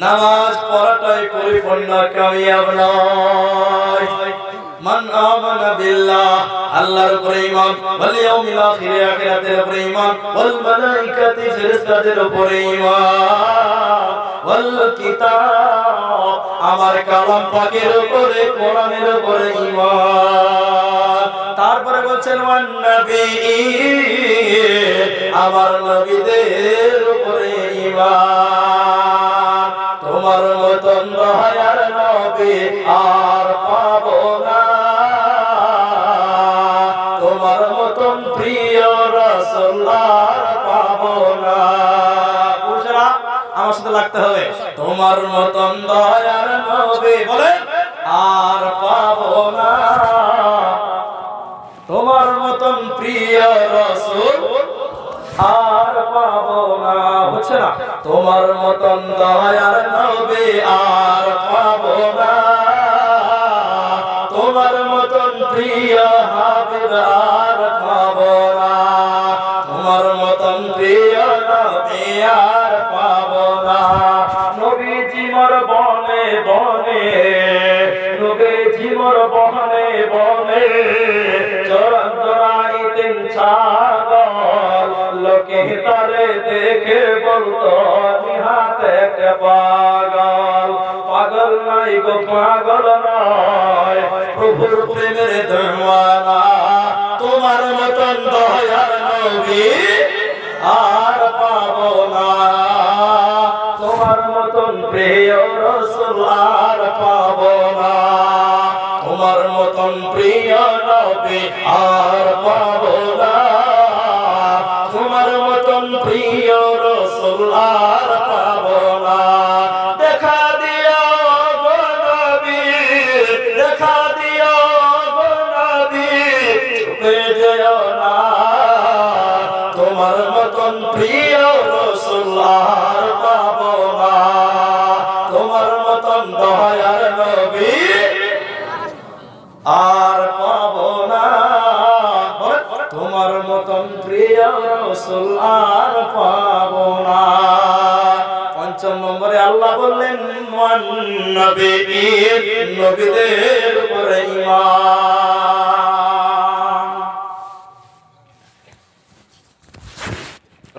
নামাজ পড়াটাই পরিপূর্ণ কামিয়াব নয় মান আমানা বিল্লাহ, আল্লাহর উপরে ঈমান, ওয়াল ইয়াউমিল আখির, আখিরাতের উপরে ঈমান, ওয়াল ফেরেশতাদের উপরে ঈমান। ওয়াল আমার কালাম পাকের উপরে, কোরআনের উপরে ঈমান। তারপরে বলছেন, ওয়ান নবী, আমার নবীদের উপরে ঈমান। আমার সাথে লাগতে হবে। তোমার মতন দয়ার নবী বলে, আর পাবো না। তোমার মতন প্রিয় রসুল আর পাবো না। হচ্ছে না? তোমার মতন দয়ার নবী আর পাবো না। তোমার মতন প্রিয় হাবিব আর দেখে বলতো, নিহাতে একটা পাগল? পাগল নাই গো, পাগল নয়। প্রভুর প্রেমের দেওয়ানা তোমার মতন দয়ার নবী আর পাবো না। তোমার মতন প্রিয় রসুল আর পাবো না। তোমার মতন প্রিয় নবী আর পাবো না।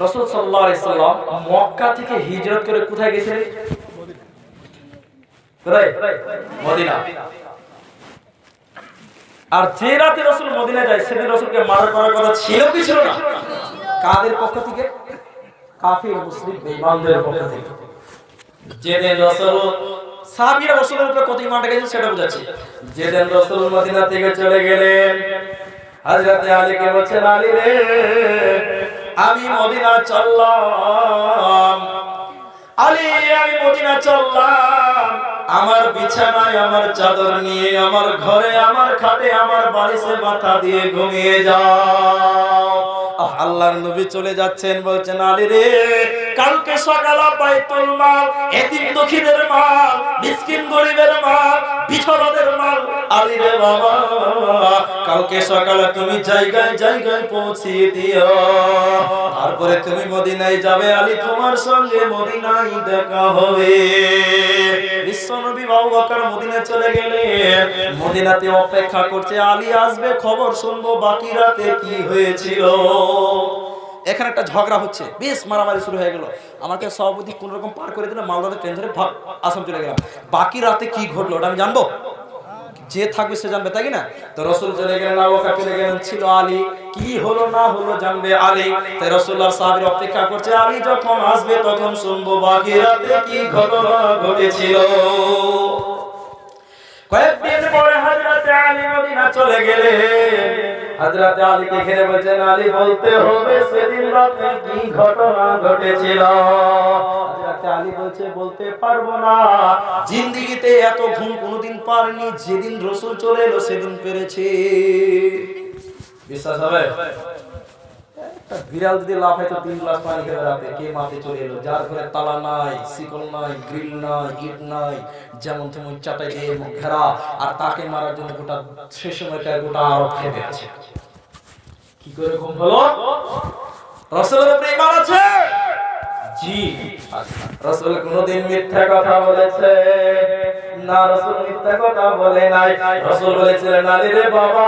রসুল সাল্লাম মক্কা থেকে হিজরত করে কোথায় গেছিলেন আর যে রাতে রসুল মদিনা যায়, সেদিন রসুলকে মার্ডার করার কথা ছিল কি ছিল না? কাদের পক্ষ থেকে? মুসলিম পক্ষ থেকে। যেদিন রসুল, সাহাবীরা রসুলের উপরে কত সেটা বোঝাচ্ছি। যেদিন রসুল মদিনা থেকে চলে গেলেন, হযরতে আলীকে বলছেন, আলী রে আমি মদিনা চললাম। আলী আমি মদিনা চললাম। আমার বিছানায় আমার চাদর নিয়ে, আমার ঘরে, আমার খাটে, আমার বাড়িতে মাথা দিয়ে ঘুমিয়ে যাও। আল্লাহর নবী চলে যাচ্ছেন, বলছেন, আলী রে, কালকে সকালে বাইতুল মাল এতিম দুঃখীদের মাল, মিসকিন গরিবের মাল বিছড়াদের মাল। আলী রে বাবা, কালকে সকালে তুমি জায়গায় জায়গায় পৌঁছিয়ে দিও। তারপরে তুমি মদিনায় যাবে, আলী তোমার সঙ্গে মদিনায় দেখা হবে। বিশ্বনবী বাবু বকর মদিনায় চলে গেলে, মদিনাতে অপেক্ষা করছে, আলী, আসবে, খবর শুনব, বাকি রাতে কি হয়েছিল? এখানে একটা ঝগড়া হচ্ছে। বেশ মারামারি শুরু হয়ে গেল। আমাকে সভাপতি কোন রকম পার করে দিলে মালদাতে ট্রেন ধরে আসাম চলে গেলাম। বাকি রাতে কি ঘটলো ওটা আমি জানব? যে থাকবে সে জানবে, তাই না? তো রসুল চলে গেলেন চলে গেলেন, ছিল আলী। কি হলো না হলো জানবে আলী। তাই রসুল্লাহ সাহাবীর অপেক্ষা করছে, আলী যখন আসবে তখন শুনব বাকি রাতে কি ঘটনা ঘটেছিল। কয়েকদিন পরে হযরতে আলী মদিনা চলে গেলেন। হযরতে আলীকে ঘিরে বলছেন, আলী, বলতে হবে সেদিন রাতে কি ঘটনা ঘটেছিল? হযরত আলী বলছে, বলতে পারব না। জিন্দেগিতে এত ঘুম কোনোদিন পারনি, যেদিন রাসূল চলে এলো সেদিন পেরেছে। বিশ্বাস হবে? বিড়াল যদি লাফায় তো তিন গ্লাস পানি রাতে, কে মাঠে চলে এলো? যার ঘরে তালা নাই, শিকল নাই, গ্রিল নাই ইট নাই, যেমন তেমন চাটাই দিয়ে ঘেরা, আর তাকে মারার জন্য গোটা, সে সময়টা গোটা খেপে আছে কি করে ঘুম হলো? ইমান আছে? জি। রসুল কোনদিন মিথ্যা কথা বলেছে। না, রসুল মিথ্যা কথা বলে নাই। রসুল বলেছিলেন বাবা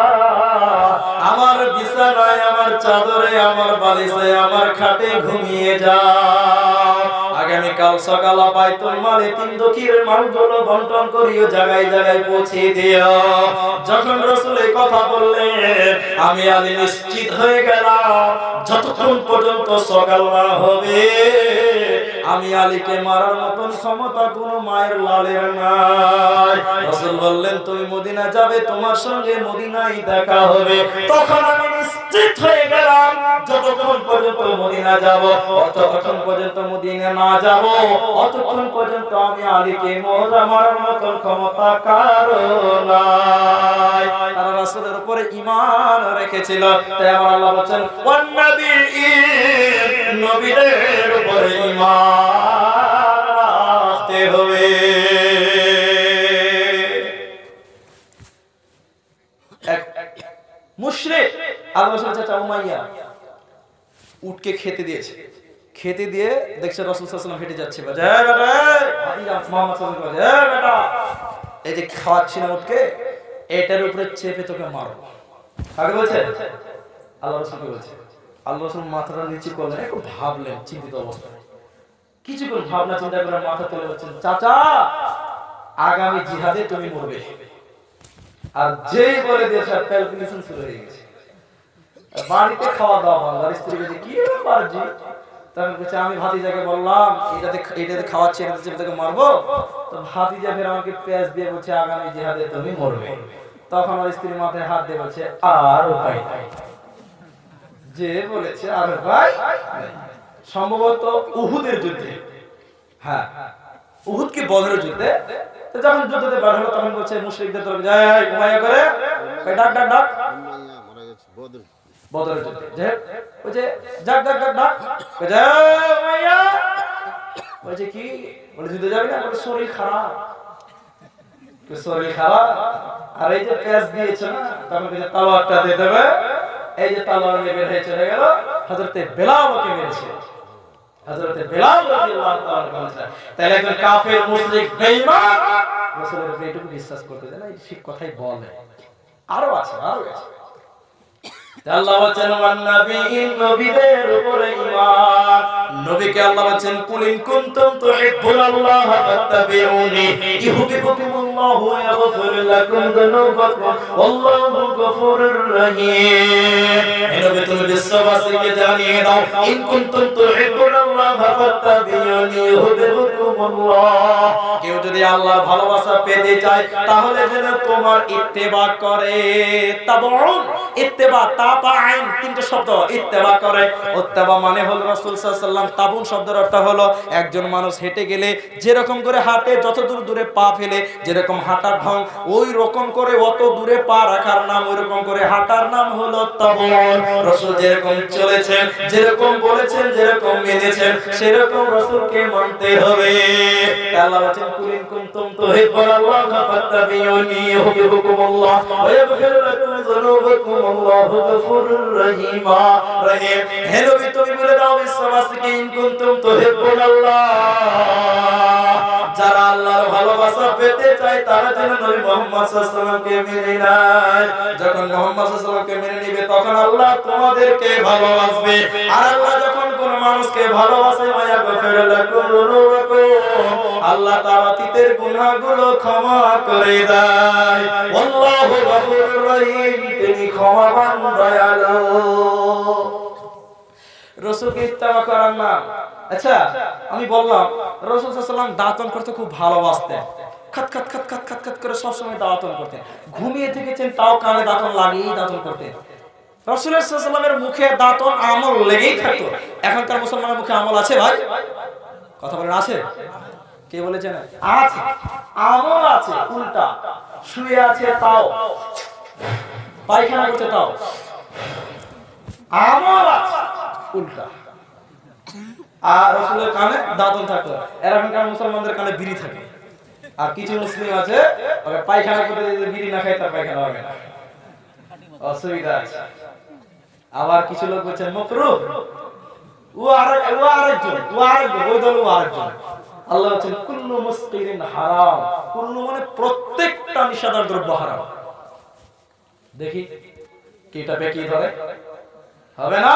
আমার বিছানায়, আমার চাদরে, আমার বালিশে, আমার খাটে ঘুমিয়ে যা আগামী কাল সকাল বাইতুল মালে তিন দক্ষিণের মালগুলো বন্টন করিও, জায়গায় জায়গায় পৌঁছে দিও। যখন রসুল এই কথা বললেন, আমি আলী নিশ্চিত হয়ে গেলাম, যতক্ষণ পর্যন্ত সকাল না হবে আমি আলীকে মারার মতন ক্ষমতা কোন মায়ের লালের নাই। রসুল বললেন, তুমি মদিনা যাবে, তোমার সঙ্গে মদিনায় দেখা হবে। তখন আমি নিশ্চিত হয়ে গেলাম, যতক্ষণ পর্যন্ত মদিনা যাব, ততক্ষণ পর্যন্ত মদিনা না যাব, অতক্ষণ পর্যন্ত আমি আলীকে মোহরা মারার মতন ক্ষমতা কারও নাই। তারা রাসূলের উপরে ঈমান রেখেছিল। তাই আমার আল্লাহ বলেন ওয়ান নবীর নবীদের উপরে ঈমান। উটকে খেতে দিয়েছে। খেতে দিয়ে দেখছে রাসূল আলাইহি হেঁটে যাচ্ছে এই যে খাওয়াচ্ছি না উটকে এটার উপরে চেপে তোকে মারো। কাকে বলছে? আল্লাহ রাসূলকে বলছে। আল্লাহ রাসূল মাথাটা নিচে করলেন একটু ভাবলেন চিন্তিত অবস্থায়। কিছুক্ষণ ভাবনা চিন্তা করে মাথা তুলে বলছেন চাচা আগামী জিহাদে তুমি মরবে। আর যেই বলে দিয়েছে ক্যালকুলেশন শুরু হয়ে গেছে বাড়িতে খাওয়া দাওয়া বাংলার স্ত্রীকে যে কি ব্যাপার জি? তখন বলছে আমি ভাতিজাকে বললাম এটাতে এটাতে খাওয়াচ্ছি এটাতে তোকে মারবো? তো ভাতিজা ফের আমাকে পেঁয়াজ দিয়ে বলছে, আগামী জিহাদে তুমি মরবে। তখন আমার স্ত্রী মাথায় হাত দিয়ে বলছে, আর উপায় নাই। যে বলেছে, আর ভাই সম্ভবত উহুদের যুদ্ধে। হ্যাঁ উহুদকে বদরের যুদ্ধে? তো যখন যুদ্ধতে বার হলো, তখন বলছে, মুশরিকদের তরফ যায় ঘুমাইয়া করে ডাক ডাক ডাক। উমাইয়া মারা গেছে বদর বদরের যুদ্ধে। যে ডাক বলছে কি? বলে যাবি না? বলে শরীর খারাপ। শরীর খারাপ। আর এই যে দিয়েছে না তালোয়ারটা দিয়ে দেবে, এই যে তালোয়ার নিয়ে বের হয়ে চলে গেল মেরেছে। তাহলে একজন কাফের এটুকু বিশ্বাস করতে দেয় না ঠিক কথাই বলে। আরও আছে আরও আছে। আল্লাহ নবীন নবীদের উপরে নবীকে আল্লাহ বলেন কুল ইন কুনতুম তুহিব্বুনাল্লাহ ফাত্তাবিউনি। ইউহিব্বুকুমুল্লাহু ইয়াগফির লাকুম যুনুবাকুম ওয়াল্লাহু গফুরুর রহিম। হে নবী, তুমি বিশ্ববাসীকে জানিয়ে দাও, ইন কুনতুম তুহিব্বুনাল্লাহ ফাত্তাবিউনি ইউহিব্বুকুমুল্লাহ। কেউ যদি আল্লাহর ভালোবাসা পেতে চায়, তাহলে যেন তোমার ইত্তেবা করে। তাবউন, ইত্তেবা তাপা আইন তিনটে শব্দ, ইত্তেবা করে। ইত্তেবা মানে হলো রাসূল সাল্লাল্লাহু তাবুন শব্দের অর্থ হলো একজন মানুষ হেঁটে গেলে যেরকম করে হাঁটে যত দূর দূরে পা ফেলে, যেরকম হাঁটার ঢং, ওই রকম করে অত দূরে পা রাখার নাম, ওই রকম করে হাঁটার নাম হলো তাবুন। রাসূল যেরকম চলেছেন, যেরকম বলেছেন, যেরকম মেনেছেন, সেরকম রাসূলকে মানতে হবে। আল্লাহ বলেন কুলিন কুনতুম তুহিব্বুনাল্লাহ ফাত্তাবিউনি, ইউহিব্বুকুমুল্লাহ ওয়া ইয়াগফির লাকুম যুনুবাকুম আল্লাহু গফুরুর রহিম রহিম। হে নবী, তুমি বলে দাও বিশ্ববাসীকে ইন কুনতুম তুহিব্বুনাল্লাহ যারা আল্লাহর ভালোবাসা পেতে চায়, তারা যেন নবী মুহাম্মদ সাল্লাল্লাহু মেনে নেয়। যখন মুহাম্মদ সাল্লাল্লাহু মেনে নেবে, তখন আল্লাহ তোমাদেরকে ভালোবাসবে। আর আল্লাহ যখন কোন মানুষকে ভালোবাসে, মায়া গফির আল্লাহ তার অতীতের গুনাহগুলো ক্ষমা করে দেয়। আল্লাহু গফুরুর রহিম, তিনি ক্ষমাবান, দয়ালু। রসুলকে ইত্তেবা করার নাম আচ্ছা আমি বললাম, রসুল সাল্লাম দাঁতন করতে খুব ভালোবাসতেন। খাত খাত খাত খাত খাত খাত করে সবসময় দাঁতন করতেন। ঘুমিয়ে থেকেছেন, তাও কানে দাঁতন লাগিয়েই দাঁতন করতেন। রসুলের সাল্লামের মুখে দাঁতন আমল লেগেই থাকতো। এখনকার মুসলমানের মুখে আমল আছে ভাই? কথা বলেন, আছে? কে বলেছেন? আছে। আমল আছে, উল্টা। শুয়ে আছে তাও। পায়খানা করছে তাও। আমল আছে। উল্টা। আর রসুলের কানে দাঁতন থাকতো। এরকমকার মুসলমানদের কানে বিড়ি থাকে। আর কিছু মুসলিম আছে পায়খানা করে যদি বিড়ি না খায়, তার পায়খানা হবে না। অসুবিধা আছে। আবার কিছু লোক বলছে মকরু ও আরেক, ও আরেকজন ও আরেকজন, ওই দল, ও আরেকজন। আল্লাহ বলছেন, কুল্লু মুসকিরিন হারাম। কুল্লু মানে প্রত্যেকটা নিষেধার দ্রব্য হারাম। দেখি, কি এটা বেকি ধরে? হবে না?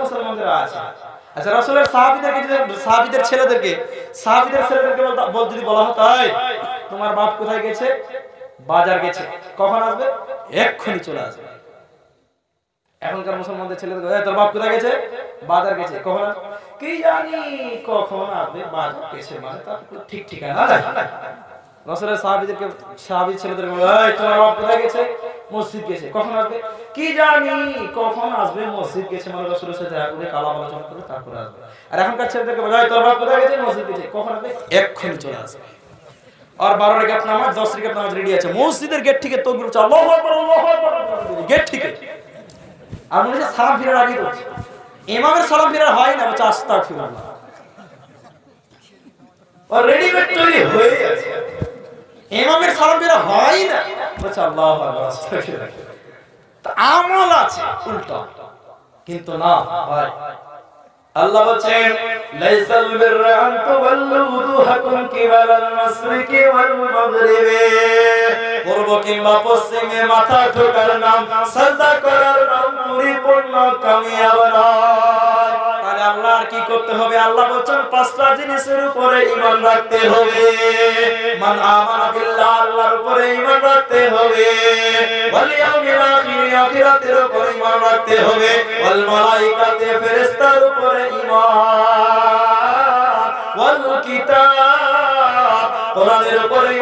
মুসলমানদের আছে। আচ্ছা ছেলেদেরকে ছেলেদেরকে বল যদি বলা হতো তোমার বাপ কোথায় গেছে? বাজার গেছে। কখন আসবে? এক্ষুনি চলে আসবে। এখনকার মুসলমানদের ছেলেদের তোর বাপ কোথায় গেছে? বাজার গেছে। কখন? কি জানি কখন আসবে, বাজার গেছে মানে তার ঠিক ঠিকানা রসুলের সাহাবীদেরকে সাহাবী ছেলেদেরকে বলে তোমার বাপ কোথায় গেছে? মসজিদ গেছে। কখন আসবে? কি জানি কখন আসবে মসজিদ গেছে। মানে রসুলের সাথে দেখা করে কালাম আলোচনা করে তারপরে আসবে। আর এখনকার ছেলেদেরকে বলে, এই, তোর বাপ কোথায় গেছে? মসজিদ গেছে। কখন আসবে? এক্ষুনি চলে আসবে। আর বারো রেখাত নামাজ, দশ রেখাত নামাজ রেডি আছে। মসজিদের গেট থেকে তকবির আকবার গেট থেকে। আর মনে হচ্ছে সালাম ফিরার আগে করছে। ইমামের সালাম ফিরার হয় না, বলছে আস্তাগফিরুল্লাহ। ও রেডিমেড তৈরি হয়ে আছে সালাম হয় না। বলছে, আল্লাহু আমল আছে, উল্টো। কিন্তু না ভাই আল্লাহ বলছেন, লাইসাল বিররা আন তুওয়াল্লু কিবালাল ওয়াল মাগরিবি। পূর্ব কিংবা পশ্চিমে মাথা ঠোকার নাম, সাজদা করার নাম, পরিপূর্ণ কামিয়াব আল্লাহ আর কি করতে হবে? আল্লাহ বলছেন, পাঁচটা জিনিসের উপরে রাখতে হবে। মান আমানা বিল্লাহ, আল্লাহর উপরে রাখতে হবে। ওয়াল ইয়াউমিল আখির, আখিরাতের উপরে রাখতে হবে। ওয়াল মালাইকাতে, ফেরেশতার উপরে ইমান ওয়াল কিতাব, কোরআনের উপরে